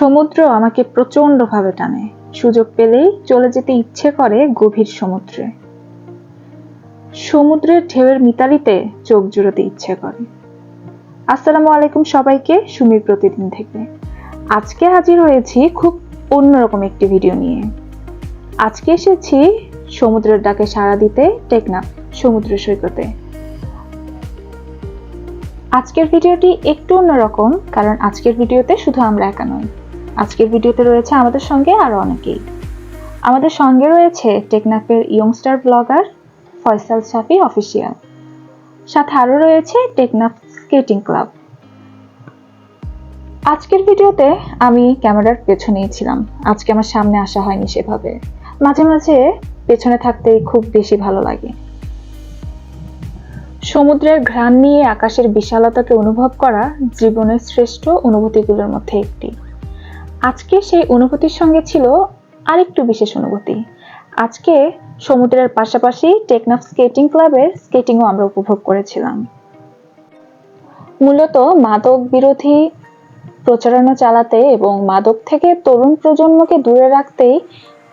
সমুদ্র আমাকে প্রচণ্ডভাবে টানে। সুযোগ পেলেই চলে যেতে ইচ্ছে করে গভীর সমুদ্রে। সমুদ্রের ঢেউয়ের মিতালিতে চোখ জুড়োতে ইচ্ছে করে। আসসালামু আলাইকুম সবাইকে, সুমির প্রতিদিন থেকে। আজকে হাজির হয়েছি খুব অন্যরকম একটি ভিডিও নিয়ে। আজকে এসেছি সমুদ্রের ডাকে সাড়া দিতে টেকনাফ, সমুদ্র সৈকতে। আজকের ভিডিওটি একটু অন্যরকম, কারণ আজকের ভিডিওতে শুধু আমরা একা নই। আজকের ভিডিওতে রয়েছে আমাদের সঙ্গে আরও অনেকেই। আমাদের সঙ্গে রয়েছে টেকনাফের youngster blogger Faisal Shafi official সাথে আরও রয়েছে টেকনাফ স্কেটিং ক্লাব আজকের ভিডিওতে আমি ক্যামেরার পেছনেই ছিলাম। আজকে আমার সামনে আসা হয়নি সেভাবে। মাঝে মাঝে পেছনে থাকতেই খুব বেশি ভালো লাগে। সমুদ্রের ঘ্রাণ নিয়ে আকাশের বিশালতাকে অনুভব করা জীবনের শ্রেষ্ঠ অনুভূতিগুলোর মধ্যে একটি। আজকে সেই অনুভূতির সঙ্গে ছিল আরেকটু বিশেষ অনুভূতি। আজকে সমুদ্রের পাশাপাশি টেকনাফ স্কেটিং ক্লাবের স্কেটিংও আমরা উপভোগ করেছিলাম। মূলত মাদক বিরোধী প্রচারণা চালাতে এবং মাদক থেকে তরুণ প্রজন্মকে দূরে রাখতেই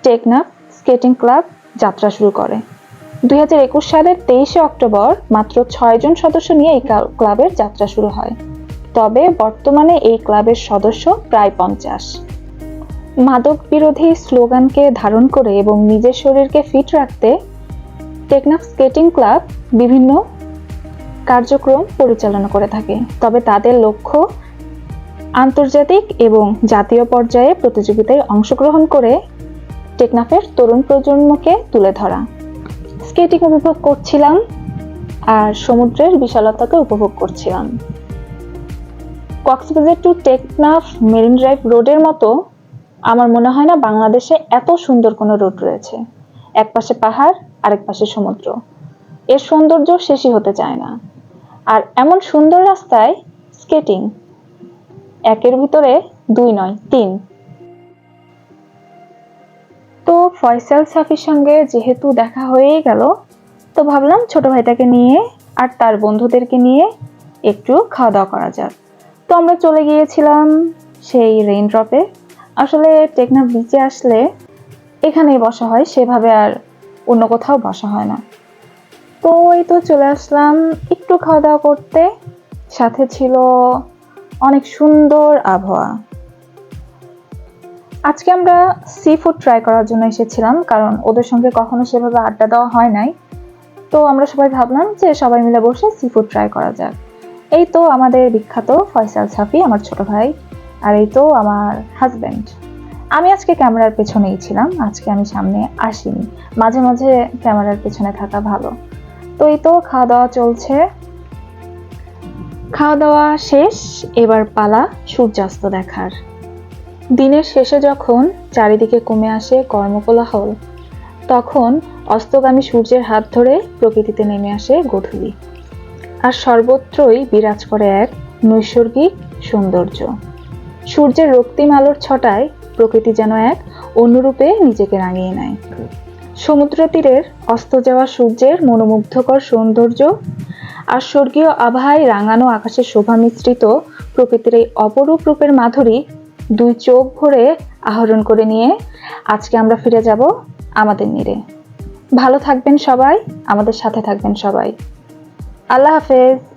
টেকনাফ স্কেটিং ক্লাব যাত্রা শুরু করে। দুই হাজার একুশ সালের তেইশে অক্টোবর মাত্র ছয়জন সদস্য নিয়ে এই ক্লাবের যাত্রা শুরু হয়। তবে বর্তমানে এই ক্লাবের সদস্য প্রায় পঞ্চাশ। মাদক বিরোধী স্লোগানকে ধারণ করে এবং নিজের শরীরকে ফিট রাখতে টেকনাফ স্কেটিং ক্লাব বিভিন্ন কার্যক্রম পরিচালনা করে থাকে। তবে তাদের লক্ষ্য আন্তর্জাতিক এবং জাতীয় পর্যায়ে প্রতিযোগিতায় অংশগ্রহণ করে টেকনাফের তরুণ প্রজন্মকে তুলে ধরা। স্কেটিং উপভোগ করছিলাম আর সমুদ্রের বিশালতাকে উপভোগ করছিলাম। Cox's Bazar to Teknaf, marine drive রোডের মতো আমার মনে হয় না বাংলাদেশে এত সুন্দর কোনো রোড রয়েছে। এক পাশে পাহাড়, আরেক পাশে সমুদ্র। এর সৌন্দর্য শেষই হতে চায় না। আর এমন সুন্দর রাস্তায় স্কেটিং, একের ভিতরে দুই নয়, তিন। তো ফয়সাল সাফির সঙ্গে যেহেতু দেখা হয়েই গেল, তো ভাবলাম ছোট ভাইটাকে নিয়ে আর তার বন্ধুদেরকে নিয়ে একটু খাওয়া দাওয়া করা যাক। তো আমরা চলে গিয়েছিলাম সেই রেইন ড্রপে আসলে টেকনাফ বিচে আসলে এখানেই বসা হয়, সেভাবে আর অন্য কোথাও বসা হয় না। তো এই তো চলে আসলাম একটু খাওয়া দাওয়া করতে। সাথে ছিল অনেক সুন্দর আবহাওয়া। আজকে আমরা সি ফুড ট্রাই করার জন্য এসেছিলাম, কারণ ওদের সঙ্গে কখনো সেভাবে আড্ডা দেওয়া হয় নাই। তো আমরা সবাই ভাবলাম যে সবাই মিলে বসে সি ফুড ট্রাই করা যাক। এই তো আমাদের বিখ্যাত ফয়সাল সাফি, আমার ছোট ভাই, আর এই তো আমার হাজব্যান্ড আমি আজকে ক্যামেরার পেছনেই ছিলাম, আজকে আমি সামনে আসিনি। মাঝে মাঝে ক্যামেরার পেছনে থাকা ভালো। তো এই তো খাওয়া দাওয়া চলছে। খাওয়া দাওয়া শেষ, এবার পালা সূর্যাস্ত দেখার। দিনের শেষে যখন চারিদিকে কমে আসে কর্মকোলাহল, তখন অস্তগামী সূর্যের হাত ধরে প্রকৃতিতে নেমে আসে গধূলি। আর সর্বত্রই বিরাজ করে এক নৈসর্গিক সৌন্দর্য। সূর্যের রক্তিম আলোর ছটায় প্রকৃতি যেন এক অনুরূপে নিজেকে রাঙিয়ে নেয়। সমুদ্র তীরের অস্ত যাওয়া সূর্যের মনোমুগ্ধকর সৌন্দর্য আর স্বর্গীয় আভায় রাঙানো আকাশের শোভা মিশ্রিত প্রকৃতির এই অপরূপ রূপের মাধুরী দুই চোখ ভরে আহরণ করে নিয়ে আজকে আমরা ফিরে যাব আমাদের নীড়ে। ভালো থাকবেন সবাই, আমাদের সাথে থাকবেন সবাই। আল্লাহ হাফেজ।